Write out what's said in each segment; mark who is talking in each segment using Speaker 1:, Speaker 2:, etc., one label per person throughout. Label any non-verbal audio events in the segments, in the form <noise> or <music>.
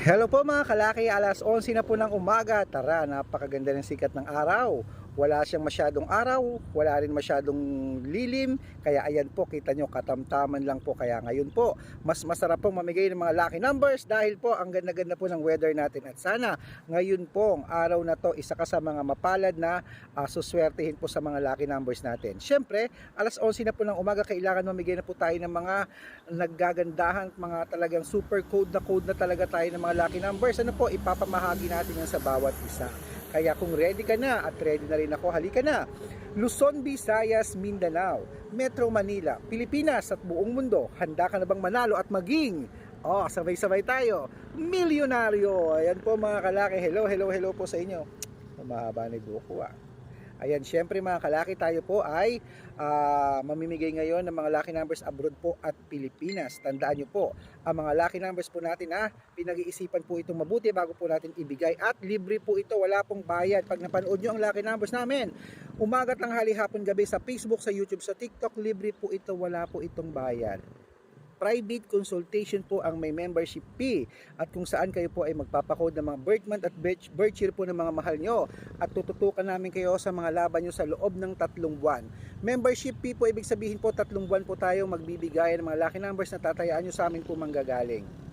Speaker 1: Hello po mga kalaki, alas 11 na po ng umaga. Tara, napakaganda ng sikat ng araw. Wala siyang masyadong araw, wala rin masyadong lilim. Kaya ayan po, kita nyo, katamtaman lang po. Kaya ngayon po, mas masarap pong mamigay ng mga lucky numbers dahil po ang ganda-ganda po ng weather natin. At sana, ngayon po, ang araw na to, isa ka sa mga mapalad na uh, suswertehin po sa mga lucky numbers natin. Siyempre, alas 11 na po ng umaga, kailangan mamigay na po tayo ng mga naggagandahan, mga talagang super code na code na talaga tayo ng mga lucky numbers. Ano po, ipapamahagi natin yan sa bawat isa. Kaya kung ready ka na at ready na rin ako, halika na. Luzon, Visayas, Mindanao, Metro Manila, Pilipinas at buong mundo. Handa ka na bang manalo at maging Oh, sabay-sabay tayo. Milyonaryo. Ayan po mga kalaki. Hello, hello, hello po sa inyo. Mahaba ni buko ah. Ayan, syempre mga kalaki, tayo po ay ah, mamimigay ngayon ng mga lucky numbers abroad po at Pilipinas. Tandaan nyo po, ang mga lucky numbers po natin ah, pinag-iisipan po itong mabuti bago po natin ibigay at libre po ito, wala pong bayad. Pag napanood nyo ang lucky numbers namin, umaga, tanghali, hapon, gabi sa Facebook, sa YouTube, sa TikTok, libre po ito, wala po itong bayad private consultation po ang may membership fee at kung saan kayo po ay magpapakode ng mga birth month at birth, birth year po ng mga mahal nyo at tututukan namin kayo sa mga laban nyo sa loob ng tatlong buwan. Membership fee po ibig sabihin po tatlong buwan po tayo magbibigay ng mga lucky numbers na tatayaan nyo sa amin po manggagaling.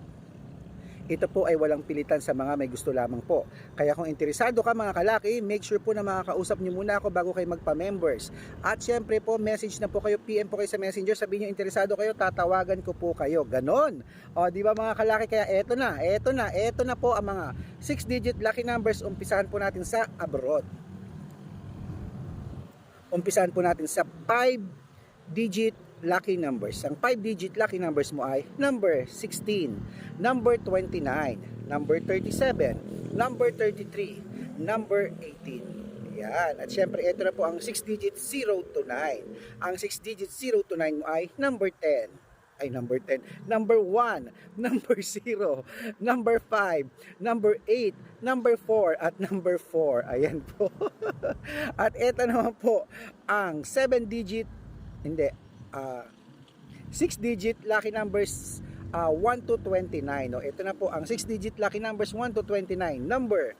Speaker 1: Ito po ay walang pilitan sa mga may gusto lamang po. Kaya kung interesado ka mga kalaki, make sure po na makakausap nyo muna ako bago kayo magpa-members. At syempre po, message na po kayo, PM po kayo sa messenger, sabihin nyo interesado kayo, tatawagan ko po kayo. Ganon. O, di ba mga kalaki, kaya eto na, eto na, eto na po ang mga 6-digit lucky numbers. Umpisahan po natin sa abroad. Umpisahan po natin sa 5-digit lucky numbers. Ang 5-digit lucky numbers mo ay number 16, number 29, number 37, number 33, number 18. Yan. At syempre, ito na po ang 6-digit 0 to 9. Ang 6-digit 0 to 9 mo ay number 10 ay number 10, number 1, <laughs> number 0, number 5, number 8, number 4 at number 4. Ayan po. <laughs> at ito naman po ang 7 digit hindi uh, 6 digit lucky numbers uh, 1 to 29 no ito na po ang 6 digit lucky numbers 1 to 29 number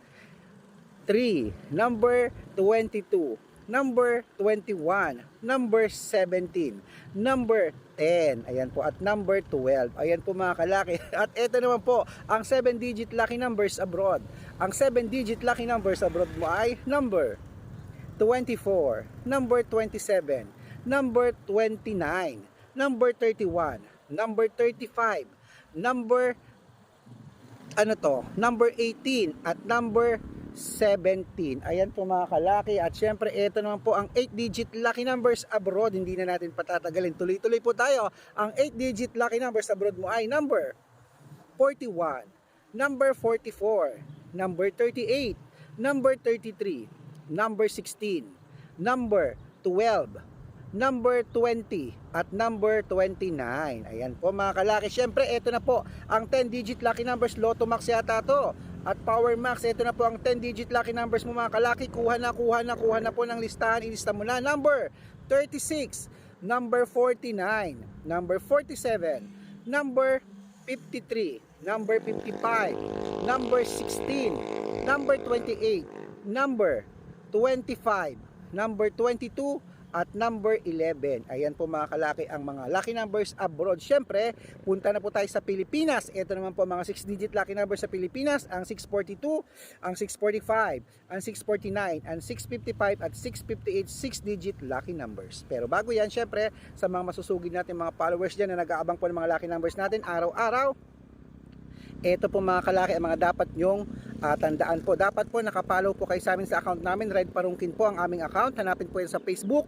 Speaker 1: 3 number 22 number 21 number 17 number 10 ayan po at number 12 ayan po mga kalaki. <laughs> At ito naman po ang 7 digit lucky numbers abroad. Ang 7 digit lucky numbers abroad mo ay number 24 number 27 number 29, number 31, number 35, number ano to, number 18 at number 17. Ayan po mga kalaki at syempre ito naman po ang 8-digit lucky numbers abroad. Hindi na natin patatagalin. Tuloy-tuloy po tayo. Ang 8-digit lucky numbers abroad mo ay number 41, number 44, number 38, number 33, number 16, number 12, number 20 at number 29. Ayan po mga kalaki. Siyempre, ito na po ang 10-digit lucky numbers. Lotto Max yata to. At Power Max, ito na po ang 10-digit lucky numbers mo mga kalaki. Kuha na, kuha na, kuha na po ng listahan. Ilista mo na. Number 36, number 49, number 47, number 53, number 55, number 16, number 28, number 25, number 22, at number 11. Ayan po mga kalaki ang mga lucky numbers abroad. Siyempre, punta na po tayo sa Pilipinas. Ito naman po mga 6-digit lucky numbers sa Pilipinas. Ang 642, ang 645, ang 649, ang 655 at 658 6-digit lucky numbers. Pero bago yan, siyempre, sa mga masusugid natin mga followers dyan na nag-aabang po ng mga lucky numbers natin araw-araw, ito po mga kalaki ang mga dapat nyong uh, tandaan po. Dapat po nakapollow po kayo sa amin sa account namin. Red Parungkin po ang aming account. Hanapin po yan sa Facebook.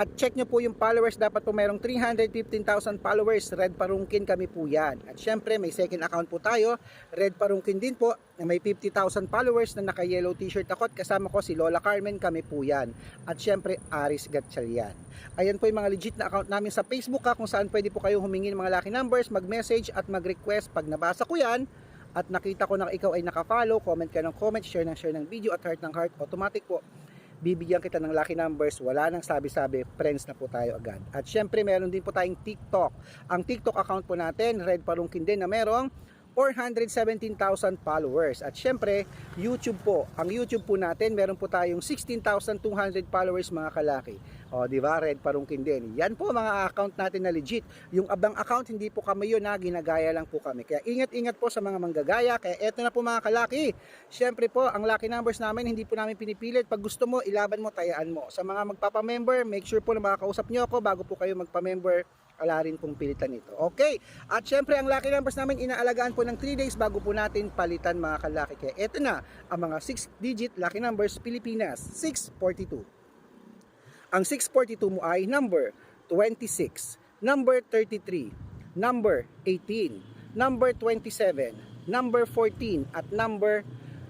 Speaker 1: At check nyo po yung followers. Dapat po mayroong 315,000 followers. Red Parungkin kami po yan. At syempre may second account po tayo. Red Parungkin din po na may 50,000 followers na naka yellow t-shirt ako. At kasama ko si Lola Carmen. Kami po yan. At syempre Aris Gatchalian. Ayan po yung mga legit na account namin sa Facebook ha, kung saan pwede po kayo humingi ng mga lucky numbers, mag-message at mag-request. Pag nabasa ko yan, at nakita ko na ikaw ay naka-follow, comment ka ng comment, share ng share ng video at heart ng heart, automatic po bibigyan kita ng lucky numbers, wala nang sabi-sabi, friends na po tayo agad. At syempre, meron din po tayong TikTok. Ang TikTok account po natin, Red Palungkin din, na merong 417,000 followers. At syempre, YouTube po. Ang YouTube po natin, meron po tayong 16,200 followers mga kalaki. O, di ba? Red Parungkin din. Yan po mga account natin na legit. Yung abang account, hindi po kami yun na ginagaya lang po kami. Kaya ingat-ingat po sa mga manggagaya. Kaya eto na po mga kalaki. Syempre po, ang lucky numbers namin, hindi po namin pinipilit. Pag gusto mo, ilaban mo, tayaan mo. Sa mga magpapamember, make sure po na makakausap nyo ako bago po kayo magpamember wala rin pong pilitan nito. Okay, at syempre ang lucky numbers namin inaalagaan po ng 3 days bago po natin palitan mga kalaki. Kaya eto na ang mga 6 digit lucky numbers Pilipinas 642. Ang 642 mo ay number 26, number 33, number 18, number 27, number 14 at number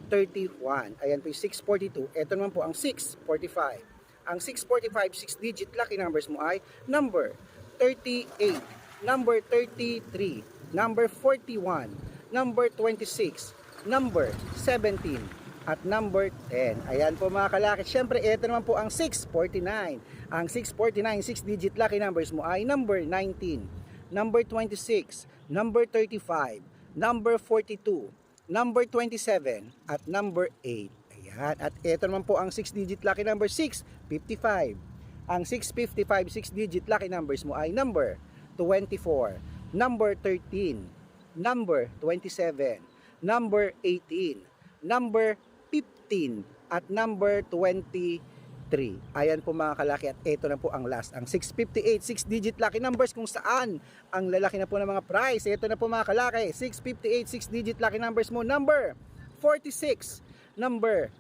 Speaker 1: 31. Ayan po yung 642. Ito naman po ang 645. Ang 645 6 digit lucky numbers mo ay number 38, number 33, number 41, number 26, number 17, at number 10. Ayan po mga kalaki. Siyempre, ito naman po ang 649. Ang 649, 6 digit lucky numbers mo ay number 19, number 26, number 35, number 42, number 27, at number 8. Ayan. At ito naman po ang 6 digit lucky number 6, 55. Ang 655 6 digit lucky numbers mo ay number 24, number 13, number 27, number 18, number 15 at number 23. Ayan po mga kalaki at ito na po ang last. Ang 658 6 digit lucky numbers kung saan ang lalaki na po ng mga price. Ito na po mga kalaki. 658 6 digit lucky numbers mo. Number 46, number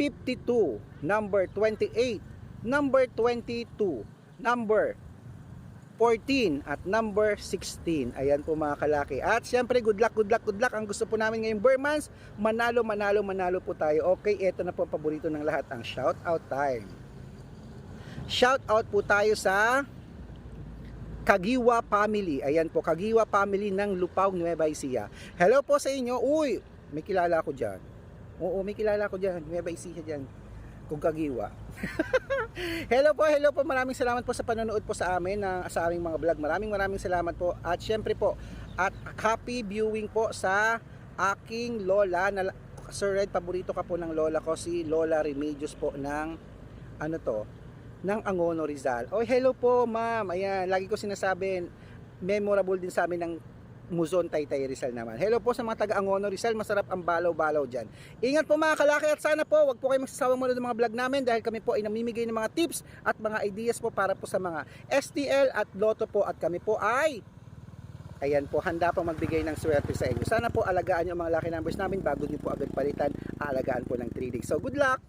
Speaker 1: 52, number 28, number 22, number 14 at number 16. Ayan po mga kalaki. At syempre, good luck, good luck, good luck. Ang gusto po namin ngayong Burmans, manalo, manalo, manalo po tayo. Okay, ito na po ang paborito ng lahat, ang shout out time. Shout out po tayo sa Kagiwa Family. Ayan po, Kagiwa Family ng Lupaw, Nueva Ecija. Hello po sa inyo. Uy, may kilala ako dyan. Oo, may kilala ako dyan. Nueva Ecija dyan. Kung Kagiwa. <laughs> hello po, hello po. Maraming salamat po sa panonood po sa amin na sa aming mga vlog. Maraming maraming salamat po. At syempre po, at happy viewing po sa aking lola na Sir Red, paborito ka po ng lola ko si Lola Remedios po ng ano to, ng Angono Rizal. Oh, hello po, ma'am. Ayan, lagi ko sinasabi, memorable din sa amin ng Muzon Taytay Rizal naman. Hello po sa mga taga Angono Rizal, masarap ang balaw-balaw dyan. Ingat po mga kalaki at sana po, wag po kayo magsasawang manood ng mga vlog namin dahil kami po ay namimigay ng mga tips at mga ideas po para po sa mga STL at Lotto po at kami po ay Ayan po, handa po magbigay ng swerte sa inyo. Sana po alagaan nyo ang mga lucky numbers namin bago nyo po agad palitan, alagaan po ng 3 days. So good luck!